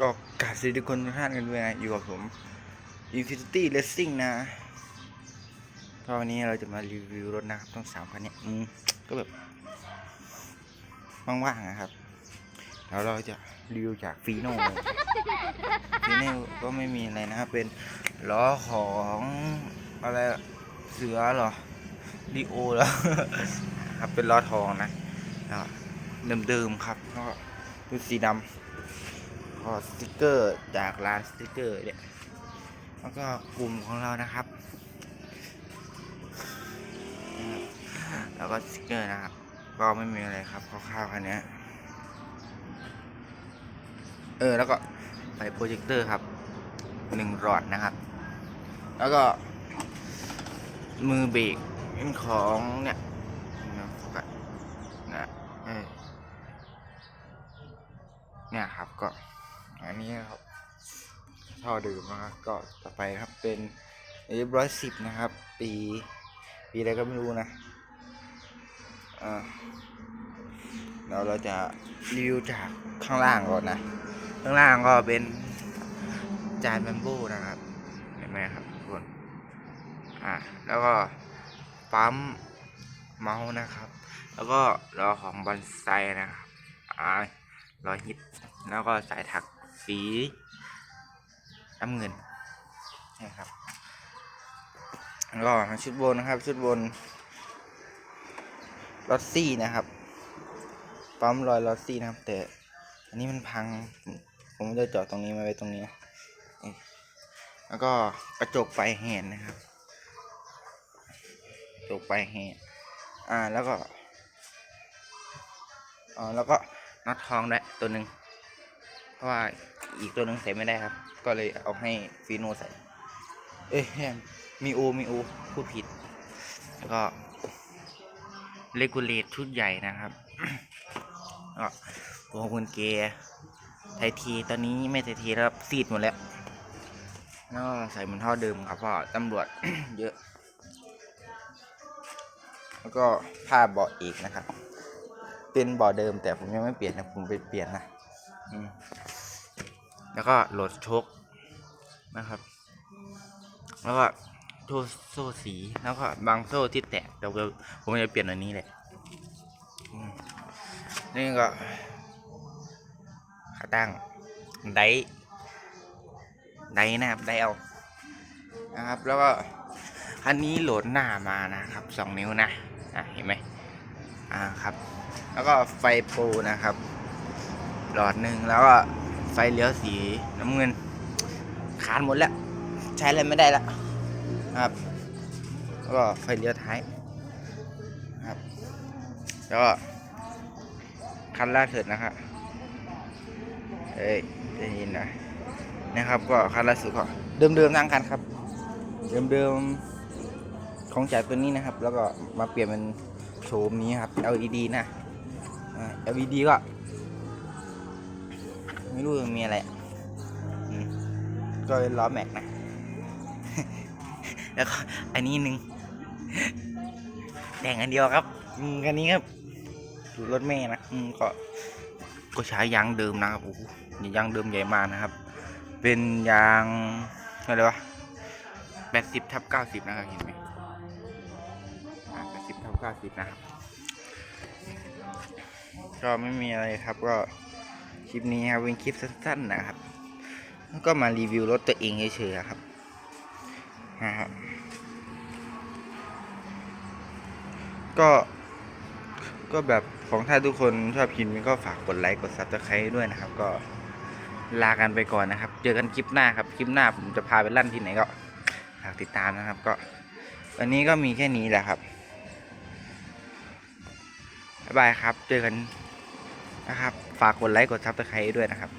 ก็กาบสวัสดีทุกคนทุกท่านกันด้วยนะ อยู่กับผม Infinity Racing นะก็วันนี้เราจะมารีวิวรถนะครับต้องสามคันนี้อืมก็แบบว่างๆนะครับ แล้วเราจะรีวิวจากฟีโน่ฟีโน่ก็ไม่มีอะไรนะครับ เป็นล้อของอะไรเสือเหรอดีโอเหรอครับเป็นล้อทองนะเดิมๆครับก็ดูสีดำ ขอสติกเกอร์จากร้านสติกเกอร์เนี่ยแล้วก็กลุ่มของเรานะครับแล้วก็สติกเกอร์นะครับ ก็ไม่มีอะไรครับคร่าวๆคันนี้เออแล้วก็ไฟโปรเจคเตอร์ครับหนึ่งหลอดนะครับ แล้วก็มือเบรกเป็นของเนี่ยนะโฟกัสนะเนี่ยครับก็ อันนี้ครับท่อดื่มนะครับก็ต่อไปครับเป็นเอฟร้อยสิบนะครับ ปีปีอะไรก็ไม่รู้นะอ่าเราเราจะรีวิวจากข้างล่างก่อนนะ ข้างล่างก็เป็นจานแบมโบ้นะครับ เห็นไหมครับทุกคน อ่าแล้วก็ปั๊มเมาส์นะครับ แล้วก็รอของบอนไซนะครับ อ่ารอฮิต แล้วก็สายถัก สีน้ำเงินนี่ครับแล้วก็ชุดบนนะครับ ชุดบนลอตซี่นะครับปั๊มรอยลอตซี่นะครับ แต่อันนี้มันพัง ผมจะจาะตรงนี้มาไว้ตรงนี้ แล้วก็กระจกไฟแหนนะครับกระจกไฟแหนอ่าแล้วก็อ๋อแล้วก็น็อตทองด้วยตัวหนึ่ง เพราะว่าอีกตัวหนึงใส่ไม่ได้ครับ ก็เลยเอาให้ฟีโนใส่ เอ้ยมีโอมีโอพูดผิด แล้วก็เลกูเลตชุดใหญ่นะครับก็ตัวคุณเกย์ไททีตอนนี้ไม่ไททีแล้วซีดหมดแล้วแล้วใส่เหมือนท่อเดิมครับเพราะตำรวจเยอะ แล้วก็ผ้าเบาะอีกนะครับ เป็นเบาะเดิมแต่ผมยังไม่เปลี่ยนนะผมไปเปลี่ยนนะอืม แล้วก็โหลดชคนะครับ แล้วก็โซ่โซ่สีแล้วก็บางโซ่ที่แตกเดี๋ยวผมจะเปลี่ยนอันนี้แหละนี่ก็ขาตั้งไดไดนะครับไดเอานะครับ แล้วก็อันนี้โหลดหน้ามานะครับสองนิ้วนะอะเห็นไหมอ่าครับ แล้วก็ไฟโปรนะครับ หลอดหนึ่งแล้วก็ ฟเลี้ยวสีน้ำเงิน ขาดหมดแล้ว ใช้อะไรไม่ได้แล้วครับ แล้วก็ไฟเลี้ยวท้ายครับ แล้วก็คันล่าสุดนะครับเอ้ยได้ยินนะนะครับก็คันล่าสุดก็เดิมๆทั้งคันครับ เดิมๆของจากตัวนี้นะครับ แล้วก็มาเปลี่ยนเป็นโฉมนี้ครับ LED นะ LED ก็ ไม่รู้มันมีอะไรก็เป็นล้อแม็กนะ แล้วก็อันนี้หนึ่งแต่งอันเดียวครับอืมอันนี้ครับรถแม่นะอืมก็ก็ใช้ยางเดิมนะครับโอ้ยางเดิมใหญ่มากนะครับ เป็นยางอะไรวะแปดสิบทับเก้าสิบนะครับเห็นไหมแปดสิบทับเก้าสิบนะครับ ก็ไม่มีอะไรครับก็ คลิปนี้ครับเป็นคลิปสั้นๆนะครับแล้วก็มารีวิวรถตัวเองเฉยๆครับนะครับก็ก็แบบของถ้าทุกคนชอบคลิปนี้ก็ฝากกดไลค์กดซับสไครต์ด้วยนะครับ ก็ลากันไปก่อนนะครับ เจอกันคลิปหน้าครับคลิปหน้าผมจะพาไปลั่นที่ไหนก็ฝากติดตามนะครับ ก็วันนี้ก็มีแค่นี้แหละครับบ๊ายบายครับ เจอกันนะครับ ฝากกดไลค์กดซับสไครต์ด้วยนะครับ